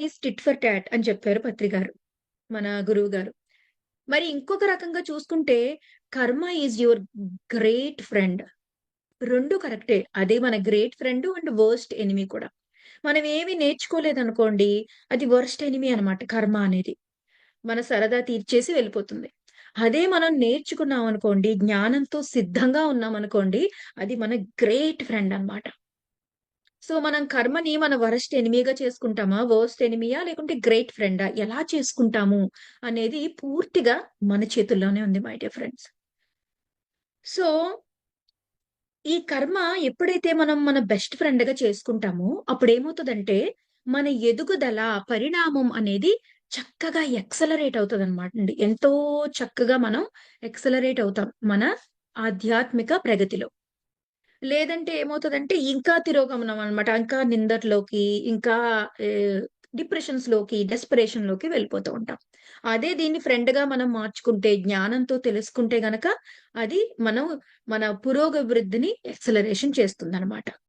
Is tit for tat అని చెప్పారు పత్రి గారు. మన గురువు గారు. మరి ఇంకొక రకంగా చూసుకుంటే కర్మ ఈజ్ యువర్ గ్రేట్ ఫ్రెండ్. రెండు కరెక్టే. అదే మన great friend and worst enemy కూడా. మనం ఏమి నేర్చుకోలేదనుకోండి, అది వర్స్ట్ ఎనిమీ అన్నమాట కర్మ అనేది. మన సరదా తీర్చేసి వెళ్ళిపోతుంది. అదే మనం నేర్చుకున్నాం అనుకోండి, జ్ఞానంతో సిద్ధంగా ఉన్నాం అనుకోండి అది మన గ్రేట్ ఫ్రెండ్ అన్నమాట. సో, మనం కర్మని మన వరస్ట్ ఎనిమీగా చేసుకుంటామా? వర్స్ట్ ఎనిమియా లేకుంటే గ్రేట్ ఫ్రెండా? ఎలా చేసుకుంటాము అనేది పూర్తిగా మన చేతుల్లోనే ఉంది మై డియర్ ఫ్రెండ్స్. సో ఈ కర్మ ఎప్పుడైతే మనం మన బెస్ట్ ఫ్రెండ్‌గా చేసుకుంటామో, అప్పుడేమవుతదంటే, మన ఎదుగుదల, పరిణామం అనేది చక్కగా ఎక్సలరేట్ అవుతుందన్నమాట అండి ఎంతో చక్కగా మనం ఎక్సలరేట్ అవుతాం. మన ఆధ్యాత్మిక ప్రగతిలో. లేదంటే ఏమవుతదంటే, ఇంకా తిరోగమనం అనమాట. ఇంకా నిందట్లోకి, ఇంకా డిప్రెషన్స్లోకి డెస్పరేషన్లోకి వెళ్ళిపోతూ ఉంటాం. అదే దీన్ని ఫ్రెండ్గా మనం మార్చుకుంటే, జ్ఞానంతో తెలుసుకుంటే గనక, అది మనం మన పురోగభివృద్ధిని ఎక్సలరేషన్ చేస్తుంది చేస్తుందనమాట.